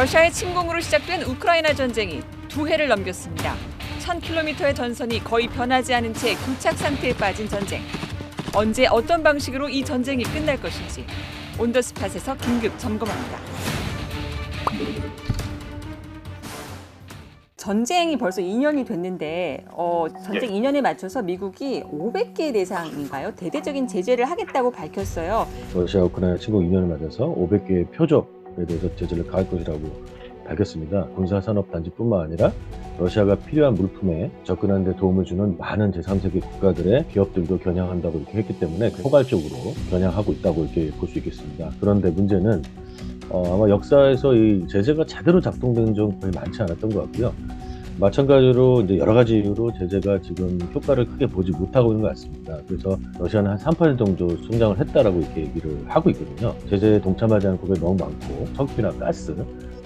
러시아의 침공으로 시작된 우크라이나 전쟁이 두 해를 넘겼습니다. 1000km의 전선이 거의 변하지 않은 채 교착 상태에 빠진 전쟁. 언제 어떤 방식으로 이 전쟁이 끝날 것인지 온더스팟에서 긴급 점검합니다. 전쟁이 벌써 2년이 됐는데 어, 전쟁 2년에 맞춰서 미국이 500개 대상인가요? 대대적인 제재를 하겠다고 밝혔어요. 러시아 우크라이나 침공 2년을 맞아서 500개의 표적에 대해서 제재를 가할 것이라고 밝혔습니다. 군사산업단지뿐만 아니라 러시아가 필요한 물품에 접근하는 데 도움을 주는 많은 제3세계 국가들의 기업들도 겨냥한다고 이렇게 했기 때문에 포괄적으로 겨냥하고 있다고 이렇게 볼 수 있겠습니다. 그런데 문제는 어, 아마 역사에서 이 제재가 제대로 작동되는 적은 거의 많지 않았던 것 같고요. 마찬가지로 이제 여러 가지 이유로 제재가 지금 효과를 크게 보지 못하고 있는 것 같습니다. 그래서 러시아는 한 3% 정도 성장을 했다라고 이렇게 얘기를 하고 있거든요. 제재에 동참하지 않은 국가가 너무 많고 석유나 가스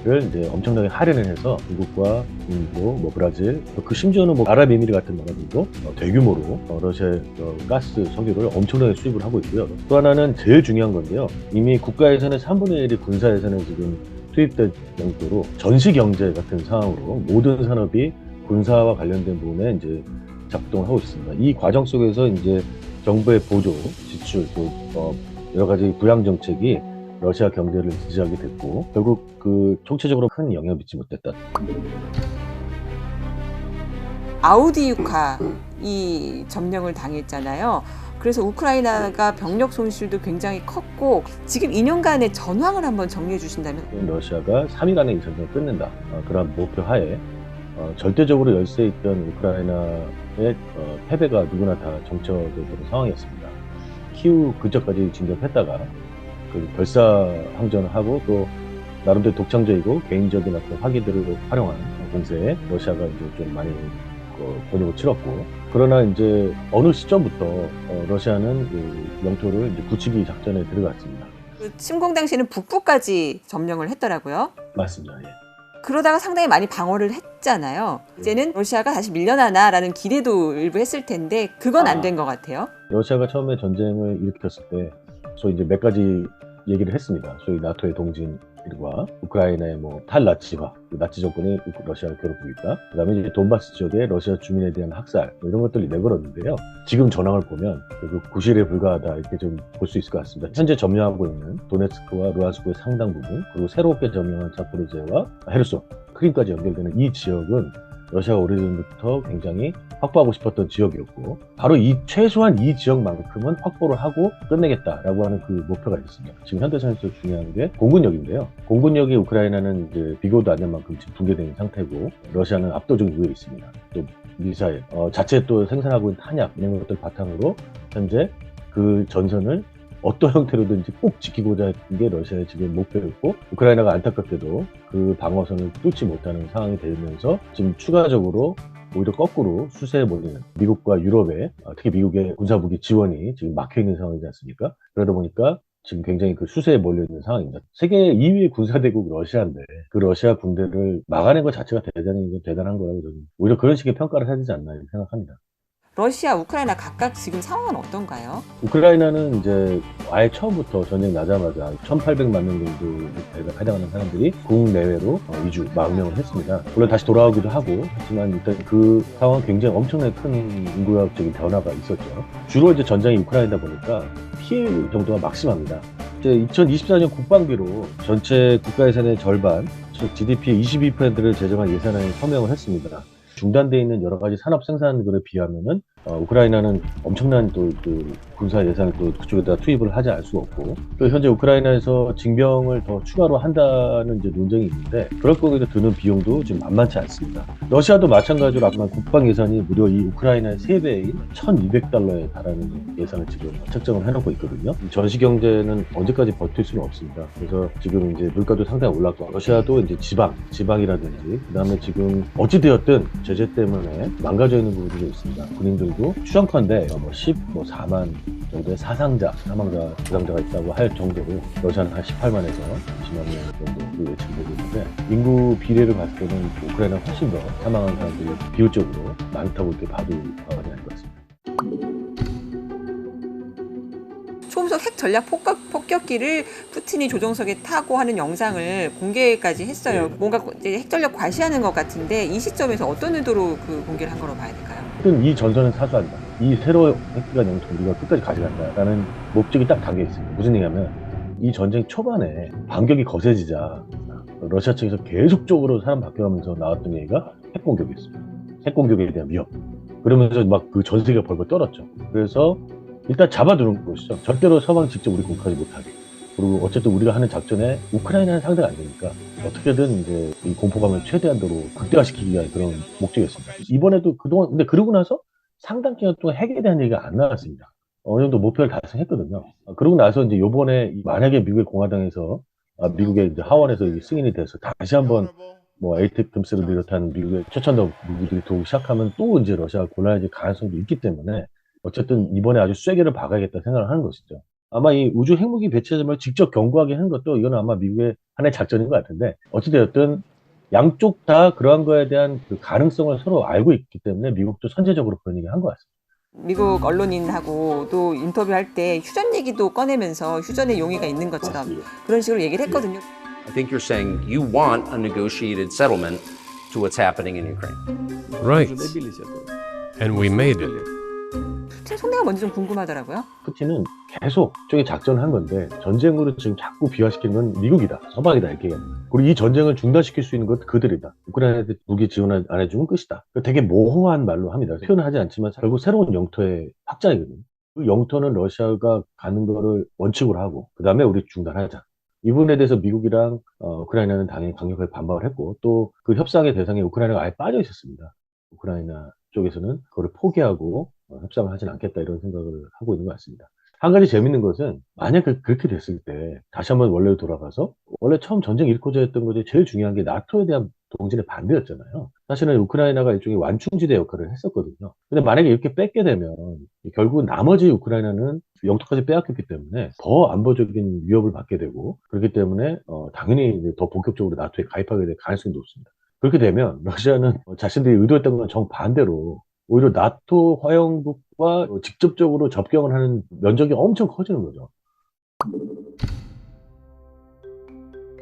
를 이제 엄청나게 할인을 해서 중국과 인도, 뭐 브라질, 그 심지어는 뭐 아랍에미리 같은 나라들도 어, 대규모로 어, 러시아의 어, 가스, 석유를 엄청나게 수입을 하고 있고요. 또 하나는 제일 중요한 건데요. 이미 국가 예산의 3분의 1이 군사 예산에 지금 투입된 정도로 전시 경제 같은 상황으로 모든 산업이 군사와 관련된 부분에 이제 작동을 하고 있습니다. 이 과정 속에서 이제 정부의 보조, 지출, 또 어, 여러 가지 부양 정책이 러시아 경제를 지지하게 됐고 결국 그 총체적으로 큰 영향을 미치지 못했다. 아우디유카 이 점령을 당했잖아요. 그래서 우크라이나가 병력 손실도 굉장히 컸고 지금 2년간의 전황을 한번 정리해 주신다면 러시아가 3일 안에 이 전쟁을 끝낸다. 어, 그런 목표 하에 어, 절대적으로 열세에 있던 우크라이나의 어, 패배가 누구나 다 정처되는 상황이었습니다. 키우 근처까지 진격했다가 그 별사항전을 하고 또 나름대로 독창적이고 개인적인 어떤 화기들을 활용한 공세에 러시아가 이제 좀 많이 그 번역을 치렀고 그러나 이제 어느 시점부터 어, 러시아는 그 영토를 이제 굳히기 작전에 들어갔습니다. 그 침공 당시에는 북부까지 점령을 했더라고요. 맞습니다. 예. 그러다가 상당히 많이 방어를 했잖아요. 이제는 러시아가 다시 밀려나나라는 기대도 일부 했을 텐데 그건 안 된 것 같아요. 러시아가 처음에 전쟁을 일으켰을 때 소위 이제 몇 가지 얘기를 했습니다. 소위 나토의 동진과 우크라이나의 뭐 탈나치화, 그 나치 정권이 러시아를 괴롭히겠다. 그다음에 이제 돈바스 지역의 러시아 주민에 대한 학살 뭐 이런 것들을 내걸었는데요. 지금 전황을 보면 그 구실에 불과하다 이렇게 좀 볼 수 있을 것 같습니다. 현재 점령하고 있는 도네츠크와 루안스크의 상당 부분, 그리고 새롭게 점령한 자포리제와 헤르손, 크림까지 연결되는 이 지역은 러시아가 오래전부터 굉장히 확보하고 싶었던 지역이었고 바로 이 최소한 이 지역만큼은 확보를 하고 끝내겠다라고 하는 그 목표가 있습니다. 지금 현대전에서 중요한 게 공군력인데요. 공군력이 우크라이나는 이제 비교도 안 될 만큼 지금 붕괴된 상태고 러시아는 압도적인 우위에 있습니다. 또 미사일 어, 자체 또 생산하고 있는 탄약 이런 것들 바탕으로 현재 그 전선을 어떤 형태로든지 꼭 지키고자 했던 게 러시아의 지금 목표였고 우크라이나가 안타깝게도 그 방어선을 뚫지 못하는 상황이 되면서 지금 추가적으로 오히려 거꾸로 수세에 몰리는 미국과 유럽의 어, 특히 미국의 군사무기 지원이 지금 막혀 있는 상황이지 않습니까? 그러다 보니까 지금 굉장히 그 수세에 몰려 있는 상황입니다. 세계 2위 군사대국 러시아인데 그 러시아 군대를 막아낸 것 자체가 대단히 대단한 거라고 저는 오히려 그런 식의 평가를 해야 되지 않나 생각합니다. 러시아, 우크라이나 각각 지금 상황은 어떤가요? 우크라이나는 이제 아예 처음부터 전쟁 나자마자 1,800만 명 정도 해당하는 사람들이 국내외로 어, 이주 망명을 했습니다. 물론 다시 돌아오기도 하고 하지만 일단 그 상황 굉장히 엄청나게 큰 인구학적인 변화가 있었죠. 주로 이제 전장이 우크라이나다 보니까 피해 정도가 막심합니다. 이제 2024년 국방비로 전체 국가 예산의 절반, 즉 GDP의 22%를 제정한 예산안에 서명을 했습니다. 중단되어 있는 여러 가지 산업 생산들에 비하면은 어, 우크라이나는 엄청난 또 그 군사 예산을 또 그쪽에다 투입을 하지 않을 수가 없고 또 현재 우크라이나에서 징병을 더 추가로 한다는 이제 논쟁이 있는데 그럴 거기에 드는 비용도 지금 만만치 않습니다. 러시아도 마찬가지로 아까 국방 예산이 무려 이 우크라이나의 3배인 1,200달러에 달하는 예산을 지금 책정을 해놓고 있거든요. 이 전시 경제는 언제까지 버틸 수는 없습니다. 그래서 지금 이제 물가도 상당히 올랐고 러시아도 이제 지방, 지방이라든지 그다음에 지금 어찌되었든 제재 때문에 망가져 있는 부분이 좀 있습니다. 군인들 도 추정컨대 뭐 10, 뭐 4만 정도의 사상자, 사망자, 부상자가 있다고 할 정도로 러시아는 한 18만에서 20만 명 정도 예측되고 있는데 인구 비례를 봤을 때는 우크라이나가 훨씬 더 사망한 사람들이 비율적으로 많다고 이렇게 봐도 과언이 아닐 것 같습니다. 조금석 핵 전략 폭격, 폭격기를 푸틴이 조종석에 타고 하는 영상을 공개까지 했어요. 네. 뭔가 핵 전략 과시하는 것 같은데 이 시점에서 어떤 의도로 그 공개를 한 거로 봐야 될까요? 하여튼 이 전선은 사수한다. 이 새로 핵기관 영토 우리가 끝까지 가져간다라는 목적이 딱 담겨 있습니다. 무슨 얘기냐면 이 전쟁 초반에 반격이 거세지자 러시아 측에서 계속적으로 사람 바뀌어가면서 나왔던 얘기가 핵 공격이었습니다. 핵 공격에 대한 위협. 그러면서 막 그 전 세계가 벌벌 떨었죠. 그래서 일단 잡아두는 것이죠. 절대로 서방 직접 우리 공격하지 못하게. 그리고 어쨌든 우리가 하는 작전에 우크라이나는 상대가 안 되니까 어떻게든 이제 이 공포감을 최대한도로 극대화시키기 위한 그런 목적이었습니다. 이번에도 그동안 근데 그러고 나서 상당 기간 동안 핵에 대한 얘기가 안 나왔습니다. 어느 정도 목표를 달성했거든요. 아, 그러고 나서 이제 요번에 이- 만약에 미국의 공화당에서 아, 미국의 이제 하원에서 승인이 돼서 다시 한번 뭐 에이텍 금스를 비롯한 미국의 최첨단 무기들이 들어오기 시작하면 또 이제 러시아가 곤란해질 가능성도 있기 때문에 어쨌든 이번에 아주 쐐기를 박아야겠다 생각을 하는 것이죠. 아마 이 우주 핵무기 배치점을 직접 경고하게 하는 것도 이건 아마 미국의 하나의 작전인 것 같은데 어찌되었든 양쪽 다 그러한 거에 대한 그 가능성을 서로 알고 있기 때문에 미국도 선제적으로 그런 얘기 한것 같습니다. 미국 언론인하고 또 인터뷰할 때 휴전 얘기도 꺼내면서 휴전의 용의가 있는 것처럼 그런 식으로 얘기를 했거든요. I think you're saying you want a negotiated settlement to what's happening in Ukraine. Right. And we made it. 제 속내가 뭔지 좀 궁금하더라고요. 푸틴은 계속 저기 작전을 한 건데 전쟁으로 지금 자꾸 비화시키는 건 미국이다. 서방이다 이렇게 얘기합니다. 그리고 이 전쟁을 중단시킬 수 있는 것 그들이다. 우크라이나한테 무기 지원 안 해주면 끝이다. 되게 모호한 말로 합니다. 표현을 하지 않지만 결국 새로운 영토의 확장이거든요. 그 영토는 러시아가 가는 거를 원칙으로 하고 그 다음에 우리 중단하자. 이 부분에 대해서 미국이랑 어, 우크라이나는 당연히 강력하게 반박을 했고 또 그 협상의 대상에 우크라이나가 아예 빠져 있었습니다. 우크라이나 쪽에서는 그거를 포기하고 어, 협상을 하진 않겠다 이런 생각을 하고 있는 것 같습니다. 한 가지 재밌는 것은 만약 그- 그렇게 됐을 때 다시 한번 원래로 돌아가서 원래 처음 전쟁 일으코자 했던 것이 제일 중요한 게 나토에 대한 동진의 반대였잖아요. 사실은 우크라이나가 일종의 완충지대 역할을 했었거든요. 근데 만약에 이렇게 뺏게 되면 결국 나머지 우크라이나는 영토까지 빼앗겼기 때문에 더 안보적인 위협을 받게 되고 그렇기 때문에 어, 당연히 더 본격적으로 나토에 가입하게 될 가능성이 높습니다. 그렇게 되면 러시아는 자신들이 의도했던 건 정반대로 오히려 나토 화형국과 직접적으로 접경을 하는 면적이 엄청 커지는 거죠.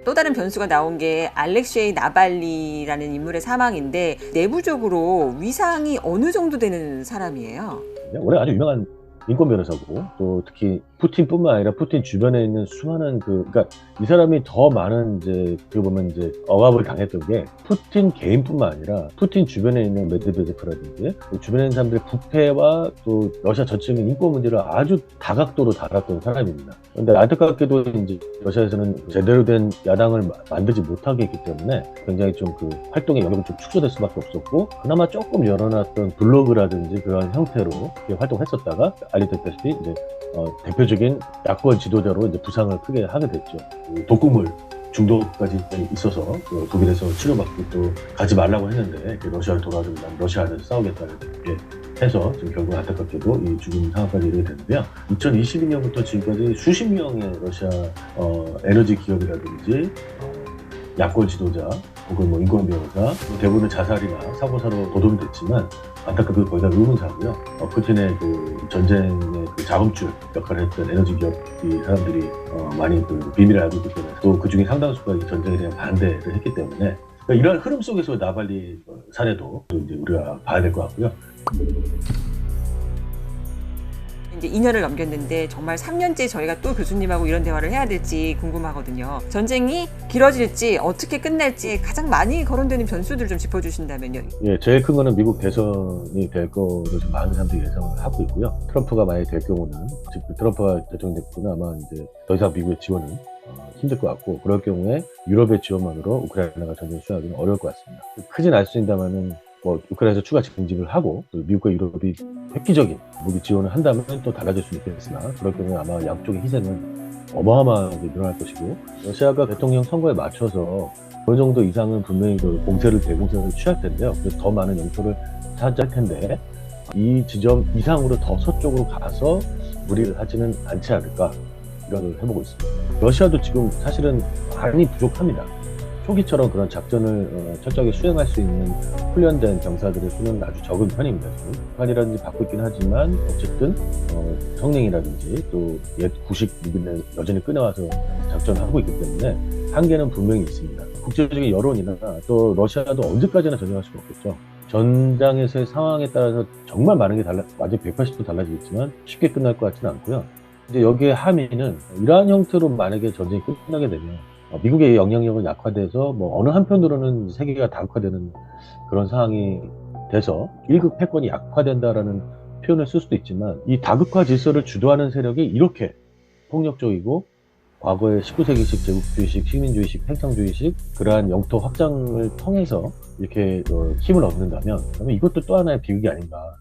또 다른 변수가 나온 게 알렉셰이 나발리라는 인물의 사망인데 내부적으로 위상이 어느 정도 되는 사람이에요. 원래 아주 유명한 인권 변호사고 또 특히 푸틴뿐만 아니라 푸틴 주변에 있는 수많은 그 그러니까 이 사람이 더 많은 이제 그 보면 이제 억압을 당했던 게 푸틴 개인뿐만 아니라 푸틴 주변에 있는 메드베제프라든지 그 주변에 있는 사람들의 부패와 또 러시아 전체적인 인권 문제를 아주 다각도로 다뤘던 사람입니다. 그런데 안타깝게도 이제 러시아에서는 제대로 된 야당을 마- 만들지 못하게 했기 때문에 굉장히 좀 그 활동의 영역이 좀 축소될 수밖에 없었고 그나마 조금 열어놨던 블로그라든지 그런 형태로 활동했었다가 알려졌다시피 이제 어, 대표적인 야권 지도자로 이제 부상을 크게 하게 됐죠. 그 독극물 중독까지 있어서 그 독일에서 치료받고 또 가지 말라고 했는데 그 러시아로 돌아와서 난 러시아 안에서 싸우겠다 이렇게 해서 지금 결국 안타깝게도 이 죽음 상황까지 이르게 됐는데요. 2022년부터 지금까지 수십 명의 러시아 어, 에너지 기업이라든지 어, 야권 지도자 혹은 뭐 인권 변호사 대부분은 자살이나 사고사로 도둑이 됐지만 안타깝게 거의 다 의문사고요. 어, 푸틴의 그 전쟁의 그 자금줄 역할을 했던 에너지 기업 이 사람들이 어, 많이 그 비밀을 알고 있기 때문에 또 그 중에 상당수가 이 전쟁에 대한 반대를 했기 때문에 그러니까 이런 흐름 속에서 나발리 어, 사례도 또 이제 우리가 봐야 될 것 같고요. 이제 2년을 넘겼는데 정말 3년째 저희가 또 교수님하고 이런 대화를 해야 될지 궁금하거든요. 전쟁이 길어질지 어떻게 끝날지 가장 많이 거론되는 변수들을 좀 짚어주신다면요. 예, 제일 큰 거는 미국 대선이 될 거로 지금 많은 사람들이 예상을 하고 있고요. 트럼프가 만약에 될 경우는, 즉, 그 트럼프가 대통령 됐구나 아마 이제 더 이상 미국의 지원은 어, 힘들 것 같고, 그럴 경우에 유럽의 지원만으로 우크라이나가 전쟁 수행하기는 어려울 것 같습니다. 크진 않습니다만은, 뭐, 우크라이나에서 추가 증집을 하고, 또 미국과 유럽이 획기적인 무기 지원을 한다면 또 달라질 수는 있겠으나, 그럴 경우에 아마 양쪽의 희생은 어마어마하게 늘어날 것이고, 러시아가 대통령 선거에 맞춰서 어느 정도 이상은 분명히 그 공세를 대공세를 취할 텐데요. 그래서 더 많은 영토를 차지할 텐데 이 지점 이상으로 더 서쪽으로 가서 무리를 하지는 않지 않을까 이런 걸 해보고 있습니다. 러시아도 지금 사실은 많이 부족합니다. 초기처럼 그런 작전을 어, 철저하게 수행할 수 있는 훈련된 병사들의 수는 아주 적은 편입니다. 북한이라든지 있긴 하지만 어쨌든 어, 성능이라든지 또 옛 구식 무기를 여전히 꺼내와서 작전을 하고 있기 때문에 한계는 분명히 있습니다. 국제적인 여론이나 또 러시아도 언제까지나 전쟁할 수는 없겠죠. 전장에서의 상황에 따라서 정말 많은 게 달라, 완전 180도 달라지겠지만 쉽게 끝날 것 같지는 않고요. 이제 여기에 함의는 이러한 형태로 만약에 전쟁이 끝나게 되면 어, 미국의 영향력은 약화돼서 뭐 어느 한편으로는 세계가 다극화되는 그런 상황이 돼서 1급 패권이 약화된다라는 표현을 쓸 수도 있지만 이 다극화 질서를 주도하는 세력이 이렇게 폭력적이고 과거의 19세기식 제국주의식, 식민주의식, 팽창주의식 그러한 영토 확장을 통해서 이렇게 어, 힘을 얻는다면 그러면 이것도 또 하나의 비극이 아닌가